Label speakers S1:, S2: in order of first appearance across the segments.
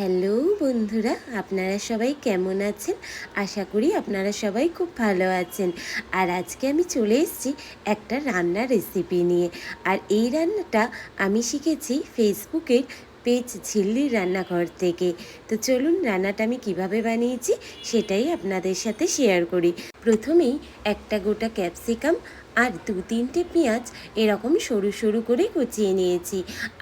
S1: Hello বন্ধুরা, আপনারা সবাই কেমন আছেন? আশা করি আপনারা সবাই খুব ভালো আছেন। আর আজকে আমি চলে এসেছি একটা রান্নার রেসিপি নিয়ে। আর এই রান্নাটা আমি শিখেছি ফেসবুকের পেজ ঝিল্লির রান্নাঘর থেকে। তো চলুন রান্নাটা আমি কীভাবে বানিয়েছি সেটাই আপনাদের সাথে শেয়ার করি। প্রথমেই একটা গোটা ক্যাপসিকাম আর দু তিনটে পেঁয়াজ এরকম সরু সরু করে কুচিয়ে নিয়েছি।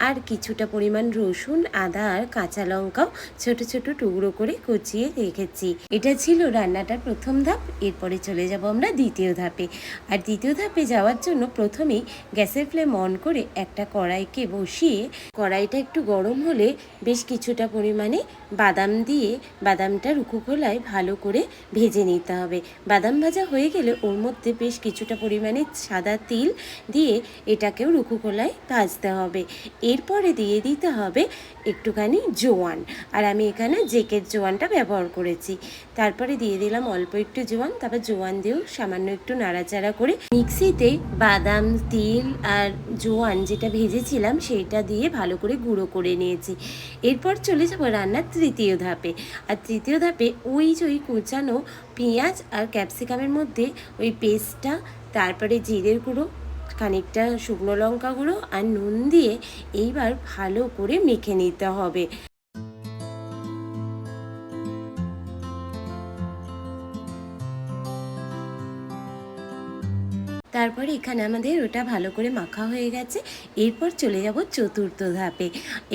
S1: আর কিছুটা পরিমাণ রসুন, আদা আর কাঁচা লঙ্কাও ছোট ছোট টুকরো করে কুচিয়ে রেখেছি। এটা ছিল রান্নাটার প্রথম ধাপ, এরপরে চলে যাব আমরা দ্বিতীয় ধাপে। আর দ্বিতীয় ধাপে যাওয়ার জন্য প্রথমেই গ্যাসের ফ্লেম অন করে একটা কড়াইকে বসিয়ে, কড়াইটা একটু গরম হলে বেশ কিছুটা পরিমাণে বাদাম দিয়ে বাদামটা রুকু খোলায় ভালো করে ভেজে নিতে হবে। বাদাম ভাজা হয়ে গেলে ওর মধ্যে বেশ কিছুটা পরিমাণে সাদা তিল দিয়ে এটাকেও রুকু খোলায় ভাজতে হবে। এরপরে দিয়ে দিতে হবে একটুখানি জোয়ান। আর আমি এখানে জেকের জোয়ানটা ব্যবহার করেছি। তারপরে দিয়ে দিলাম অল্প একটু জোয়ান, তারপর জোয়ান দিয়েও সামান্য একটু নাড়াচাড়া করে মিক্সিতে বাদাম, তিল আর জোয়ান যেটা ভেজেছিলাম সেইটা দিয়ে ভালো করে গুঁড়ো করে নিয়েছি। এরপর চলে যাব রান্নার তৃতীয় ধাপে। আর তৃতীয় ধাপে ওই যে ওই কুচানো পেঁয়াজ আর ক্যাপসিকামের মধ্যে ওই পেস্টটা তারপরে জিরের গুঁড়ো, খানিকটা শুকনো লঙ্কা গুঁড়ো আর নুন দিয়ে এইবার ভালো করে মেখে নিতে হবে। তারপরে এখানে আমাদের ওটা ভালো করে মাখা হয়ে গেছে। এরপর চলে যাব চতুর্থ ধাপে।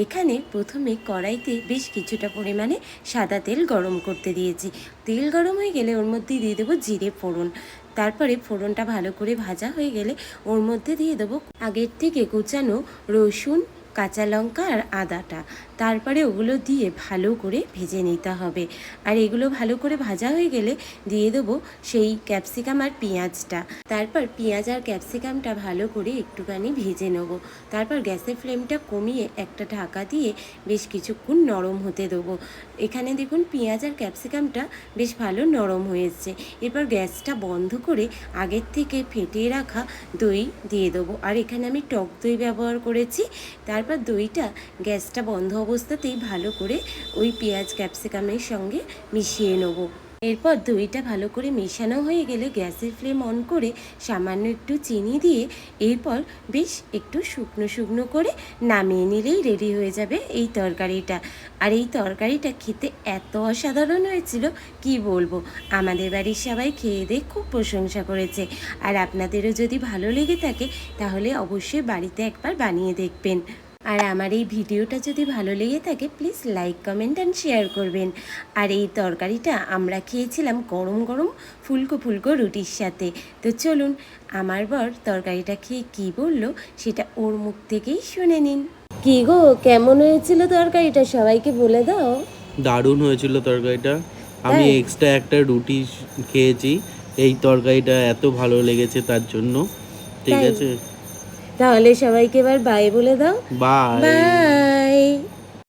S1: এখানে প্রথমে কড়াইতে বেশ কিছুটা পরিমাণে সাদা তেল গরম করতে দিয়েছি। তেল গরম হয়ে গেলে ওর মধ্যে দিয়ে দেবো জিরে ফোড়ন। তারপরে ফোড়নটা ভালো করে ভাজা হয়ে গেলে ওর মধ্যে দিয়ে দেবো আগের থেকে কুচানো রসুন কাঁচা লঙ্কা আর আদাটা। তারপরে ওগুলো দিয়ে ভালো করে ভেজে নিতে হবে। আর এগুলো ভালো করে ভাজা হয়ে গেলে দিয়ে দেবো সেই ক্যাপসিকাম আর পেঁয়াজটা। তারপর পেঁয়াজ আর ক্যাপসিকামটা ভালো করে একটুখানি ভেজে নেব। তারপর গ্যাসের ফ্লেমটা কমিয়ে একটা ঢাকা দিয়ে বেশ কিছুক্ষণ নরম হতে দেবো। এখানে দেখুন পেঁয়াজ আর ক্যাপসিকামটা বেশ ভালো নরম হয়েছে। এরপর গ্যাসটা বন্ধ করে আগের থেকে ফেটিয়ে রাখা দই দিয়ে দেবো। আর এখানে আমি টক দই ব্যবহার করেছি। তারপর দইটা গ্যাসটা বন্ধ অবস্থাতেই ভালো করে ওই পেঁয়াজ ক্যাপসিকামের সঙ্গে মিশিয়ে নেব। এরপর দইটা ভালো করে মেশানো হয়ে গেলে গ্যাসের ফ্লেম অন করে সামান্য একটু চিনি দিয়ে এরপর বেশ একটু শুকনো শুকনো করে নামিয়ে নিলেই রেডি হয়ে যাবে এই তরকারিটা। আর এই তরকারিটা খেতে এত অসাধারণ হয়েছিল, কি বলব? আমাদের বাড়ির সবাই খেয়ে দিয়ে খুব প্রশংসা করেছে। আর আপনাদেরও যদি ভালো লেগে থাকে, তাহলে অবশ্যই বাড়িতে একবার বানিয়ে দেখবেন। আর আমার এই ভিডিওটা যদি ভালো লেগে থাকে please like comment and share করবেন। আর এই তরকারিটা আমরা খেয়েছিলাম গরম গরম ফুলকো ফুলকো রুটির সাথে। তো চলুন আমার বর তরকারিটা খেয়ে কী বলল সেটা ওর মুখ থেকেই শুনে নিন। কি গো কেমন হয়েছিল তরকারিটা? সবাইকে বলে দাও।
S2: দারুণ হয়েছিল তরকারিটা। আমি এক্সট্রা একটা রুটি খেয়েছি। এই তরকারিটা এত ভালো লেগেছে তার জন্য। ঠিক আছে?
S1: তাহলে সবাইকে এবার বাই বলে দাও।
S2: Bye
S1: bye